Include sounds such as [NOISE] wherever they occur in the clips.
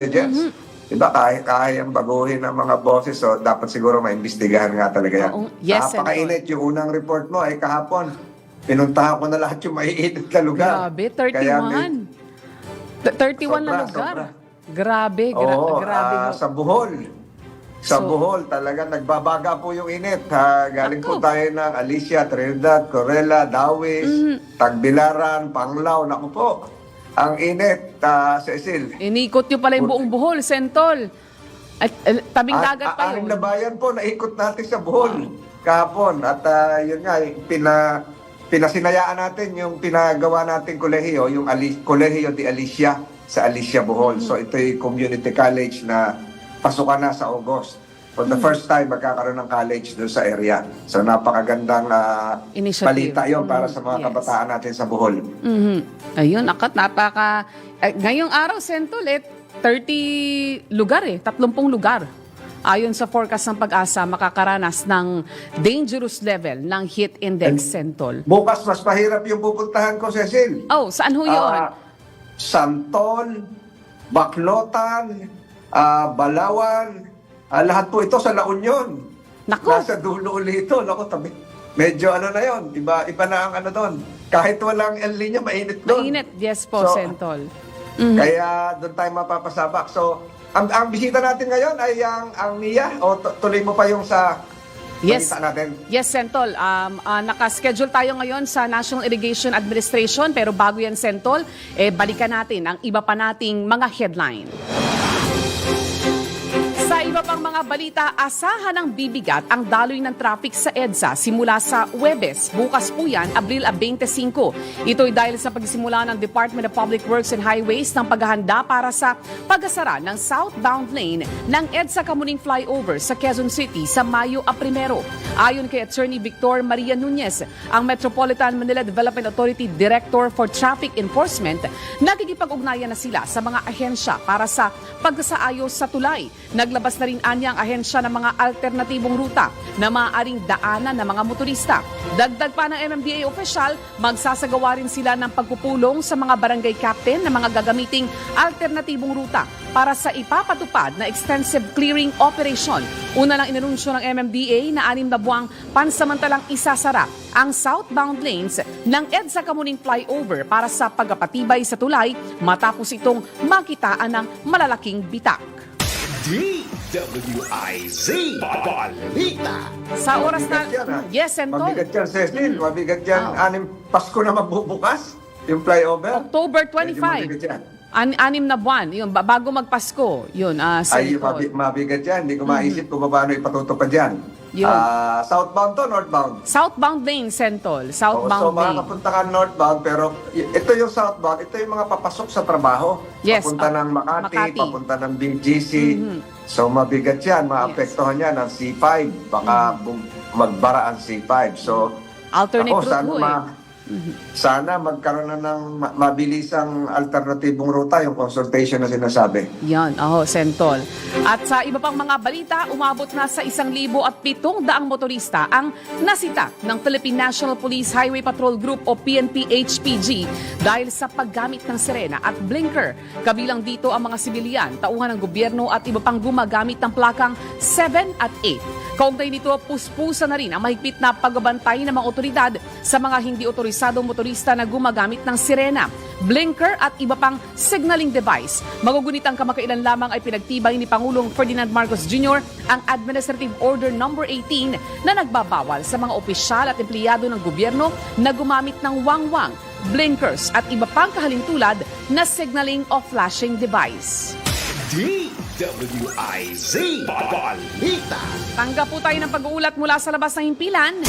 intelligence. Diba, kaya, kayang baguhin ng mga boses, so dapat siguro maimbestigahan nga talaga yan. Oo. Yes, Napakainit yung unang report mo ay kahapon. Pinuntahan ko na lahat yung maiinit na lugar. Grabe, Kaya may- 31. T- 31 na Sobra, lugar. sobra. Grabe, gra- Oo, grabe. ho. sa Bohol. Sa So- Bohol, talaga nagbabaga po yung init. Ha, galing po Ako. tayo ng Alicia, Trinidad, Corella, Dawis, Mhm. Tagbilaran, Panglao. Naku po, ang init, ah, Cecil. Inikot nyo pala yung buong Bohol, Sentol. At eh, tabing At dagat pa yun. na bayan po, naikot natin sa Bohol kahapon. At ah, yun nga, pina, pinasinayaan natin yung pinagawa natin kolehiyo, yung Ali, Kolehiyo de Alicia sa Alicia, Bohol. Mm-hmm. So ito yung community college na pasukan na sa August. For the Mm-hmm. first time, magkakaroon ng college doon sa area. So napakagandang Initiative. balita yon para sa mga Yes. kabataan natin sa Bohol. Mhm. Ayun, akat, napaka... Eh, ngayong araw, Sentol, eh, 30 lugar eh, 30 lugar. Ayon sa forecast ng pag-asa, makakaranas ng dangerous level ng heat index, Sentol. Bukas, mas mahirap yung pupuntahan ko, Cecil. Oh, saan ho yun? Ah, Santol, Baclotan, ah, Balawan, ah, lahat po ito sa La Union. Nako. Nasa dulo uli ito. Naku, tabi. Medyo ano na yon, iba, iba na ang ano doon. Kahit walang El Nino, mainit doon. Mainit, yes po, So, Sentol. Mhm. Kaya doon tayo mapapasabak. So, ang, ang bisita natin ngayon ay ang, ang NIA. O tu- tuloy mo pa yung sa Yes. natin. Yes, Sentol. Um, ah, nakaschedule tayo ngayon sa National Irrigation Administration pero bago yan, Sentol, eh, balikan natin ang iba pa nating mga headline. Iba pang mga balita, asahan ng bibigat ang daloy ng traffic sa EDSA simula sa Webes. Bukas po yan, Abril 25. Ito'y dahil sa pagsimula ng Department of Public Works and Highways ng paghahanda para sa pagkasara ng southbound lane ng EDSA Kamuning Flyover sa Quezon City sa Mayo 1. Ayon kay Attorney Victor Maria Nunez, ang Metropolitan Manila Development Authority Director for Traffic Enforcement, nakikipag-ugnayan na sila sa mga ahensya para sa pagsasaayos sa tulay. Naglabas na rin anya ang ahensya ng mga alternatibong ruta na maaaring daanan ng mga motorista. Dagdag pa ng MMDA official, magsasagawa rin sila ng pagpupulong sa mga barangay captain na mga gagamiting alternatibong ruta para sa ipapatupad na extensive clearing operation. Una lang inanunsyo ng MMDA na anim na buwang pansamantalang isasara ang southbound lanes ng EDSA Kamuning Flyover para sa pagpapatibay sa tulay matapos itong makitaan ng malalaking bitak. DWIZ Balita Sa oras na... Mabigat yan, ha? Yes, Sentol. Mabigat yan, Cecil. Mabigat yan. Oh. Anim, Pasko na magbubukas. Yung flyover. October Medyo mabigat 25. yan. An anim na buwan. Yun, ba- bago magpasko. Yun, ah, Ay, mabi- mabigat yan. Hindi ko maisip kung paano ipatutupad yan. Yun. Ah, southbound to, northbound? Southbound lane, Sentol. Oo, Southbound so lane. makakapunta ka northbound, pero y- ito yung southbound, ito yung mga papasok sa trabaho. Yes, Papunta ah, ng Makati, Makati. Papunta ng BGC. So mabigat yan, maapektuhan yan ang C5. Baka Mhm. bum- magbara ang C5. So, Alternate ako, route sana, ho eh. ma- sana magkaroon na ng ma- mabilisang alternatibong ruta, yung consultation na sinasabi. Yan, aho, Sentol. At sa iba pang mga balita, umabot na sa isang libo at pitong daang motorista ang nasita ng Philippine National Police Highway Patrol Group o PNP-HPG dahil sa paggamit ng sirena at blinker. Kabilang dito ang mga sibilyan, tauhan ng gobyerno at iba pang gumagamit ng plakang 7 at 8. Kaugnay nito, puspusa na rin ang mahigpit na pagbabantay ng mga otoridad sa mga hindi otorisadong motorista na gumagamit ng sirena, blinker at iba pang signaling device. Magugunit ang kamakailan lamang ay pinagtibay ni Pangulong Ferdinand Marcos Jr. ang Administrative Order No. 18 na nagbabawal sa mga opisyal at empleyado ng gobyerno na gumamit ng wangwang, blinkers at iba pang kahalintulad na signaling o flashing device. DWIZ Balita Tanggap po tayo ng pag-uulat mula sa labas ng himpilan.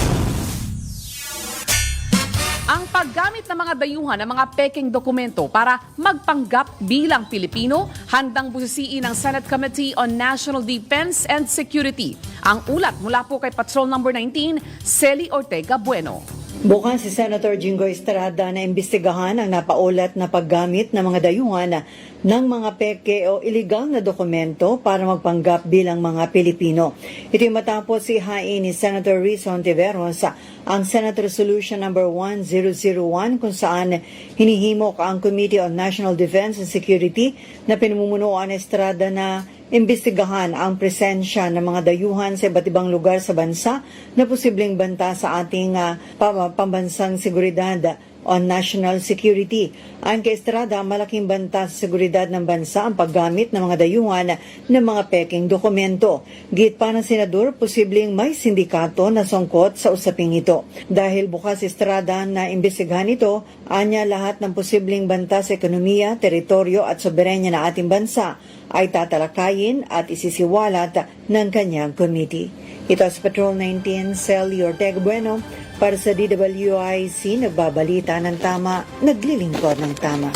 Ang paggamit ng mga dayuhan ng mga peking dokumento para magpanggap bilang Pilipino, handang busisiin ng Senate Committee on National Defense and Security. Ang ulat mula po kay Patrol Number 19, Celi Ortega Bueno. Bukas si Senator Jingo Estrada na imbestigahan ang napaulat na paggamit ng mga dayuhan ng mga peke o iligal na dokumento para magpanggap bilang mga Pilipino. Ito yung matapos si hain ni Senator Riz Hontiveros ang Senate Resolution number 1001 kung saan hinihimok ang Committee on National Defense and Security na pinamumunuan Estrada na imbestigahan ang presensya ng mga dayuhan sa iba't ibang lugar sa bansa na posibleng banta sa ating pam- pambansang seguridad on national security. Ang Estrada, malaking banta sa seguridad ng bansa ang paggamit ng mga dayuhan ng mga peking dokumento. Git pa ng senador, posibleng may sindikato na sangkot sa usaping ito. Dahil bukas Estrada na imbestigahan ito, anya lahat ng posibleng banta sa ekonomiya, teritoryo at soberenya ng ating bansa ay tatalakayin at isisiwalat ng kanyang committee. Ito sa Patrol 19, Cel Ortega Bueno para sa DWIC, nagbabalita ng tama, naglilingkod ng tama.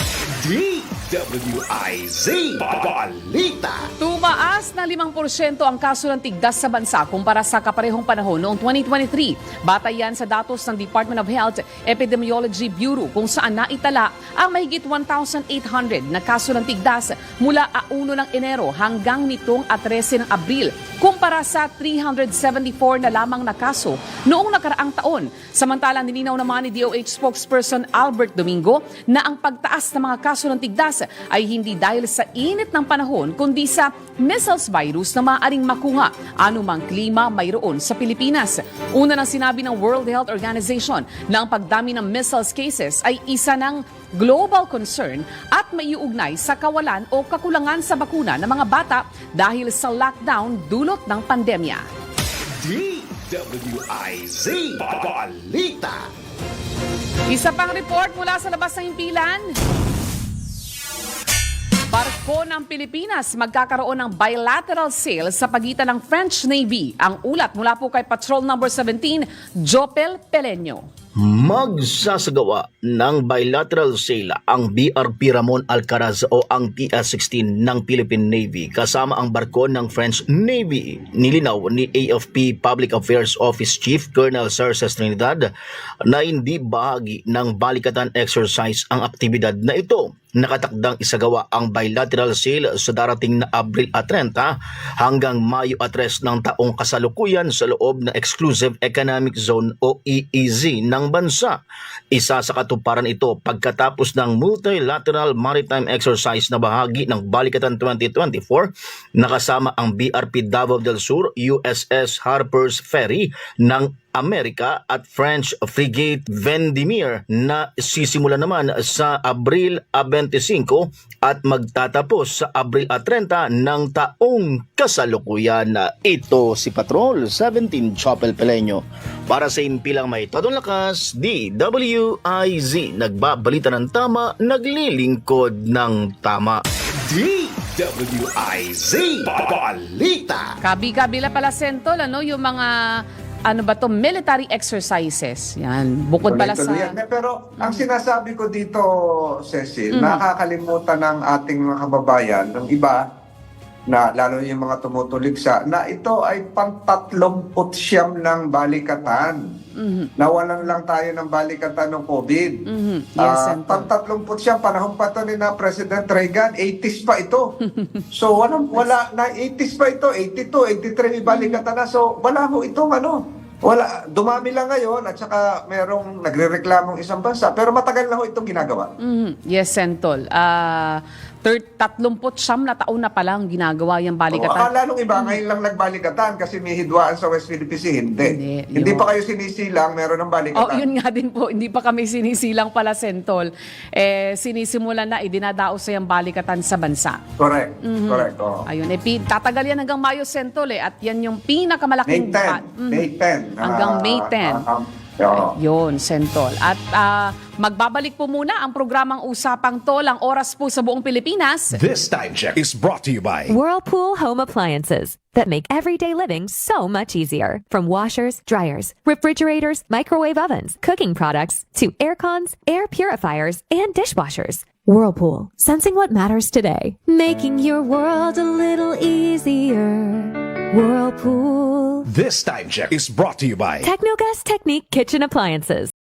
DWIZ Balita Tumaas na 5% ang kaso ng tigdas sa bansa kumpara sa kaparehong panahon noong 2023. Batay yan sa datos ng Department of Health Epidemiology Bureau kung saan naitala ang mahigit 1,800 na kaso ng tigdas mula a 1 ng Enero hanggang nitong a 13 ng Abril kumpara sa 374 na lamang na kaso noong nakaraang taon. Samantalang nilinaw naman ni DOH spokesperson Albert Domingo na ang pagtaas ng mga kaso ng tigdas ay hindi dahil sa init ng panahon kundi sa measles virus na maaaring makuha anumang klima mayroon sa Pilipinas. Una nang sinabi ng World Health Organization na ang pagdami ng measles cases ay isa ng global concern at maiugnay sa kawalan o kakulangan sa bakuna ng mga bata dahil sa lockdown dulot ng pandemya. DWIZ Balita Isa pang report mula sa labas ng himpilan. Barko ng Pilipinas magkakaroon ng bilateral sale sa pagitan ng French Navy. Ang ulat mula po kay Patrol Number 17, Jopel Peleño. Magsasagawa ng bilateral sale ang BRP Ramon Alcaraz o ang TS-16 ng Philippine Navy kasama ang barko ng French Navy. Nilinaw ni AFP Public Affairs Office Chief Colonel Sarces Trinidad na hindi bahagi ng balikatan exercise ang aktibidad na ito. Nakatakdang isagawa ang bilateral sale sa darating na Abril at 30 hanggang Mayo at 3 ng taong kasalukuyan sa loob ng Exclusive Economic Zone o EEZ ng bansa. Isa sa katuparan ito pagkatapos ng Multilateral Maritime Exercise na bahagi ng Balikatan 2024 nakasama ang BRP Davao del Sur, USS Harper's Ferry ng Amerika at French frigate Vendimir na sisimula naman sa Abril 25 at magtatapos sa Abril 30 ng taong kasalukuyan. Ito si Patrol 17 Chopel Peleño. Para sa impilang may todong lakas, DWIZ nagbabalita ng tama, naglilingkod ng tama. DWIZ Balita Kabi-kabila pala sentol, ano, yung mga ano ba to military exercises. Yan. Bukod pala sa yan. Eh, Pero ang sinasabi ko dito, Cecil, nakakalimutan ng ating mga kababayan, ng iba, na lalo yung mga tumutulig sa, na ito ay pang-tatlumput siyam ng balikatan. Nawalan lang tayo ng balikatan ng COVID. Mhm. Yes, Ah, Sentol. pang-tatlumput siyam, panahon pa to ni na President Reagan, 80s pa ito. [LAUGHS] so walang, wala, na 80s pa ito, 82, 83 may balikatan na. So wala ho itong ano, wala, dumami lang ngayon at saka merong nagrereklamong isang bansa. Pero matagal na ho itong ginagawa. Mhm. Yes, Sentol. Ah, third, 39 na taon na palang ginagawa yung balikatan. akala nung iba, ngayon lang nagbalikatan kasi may hidwaan sa West Philippine Sea. Hindi. Hindi, Hindi, yun. pa kayo sinisilang, meron ng Oh, balikatan. yun nga din po, hindi pa kami sinisilang pala Sentol. Eh, sinisimulan na, idinadaos sa yung balikatan sa bansa. Correct. Mhm. Correct. oo. Ayun, eh, pi- tatagal yan hanggang Mayo Sentol eh. At yan yung May pinakamalaking... 10. ba- Mhm. May 10. Hanggang May 10. Ah, ah, oo. Yun, Sentol. At ah, magbabalik po muna ang programang Usapang Tol. Ang oras po sa buong Pilipinas. This time check is brought to you by Whirlpool Home Appliances that make everyday living so much easier. From washers, dryers, refrigerators, microwave ovens, cooking products, to air cons, air purifiers, and dishwashers. Whirlpool, sensing what matters today. Making your world a little easier. Whirlpool. This time check is brought to you by Technogas Technique Kitchen Appliances.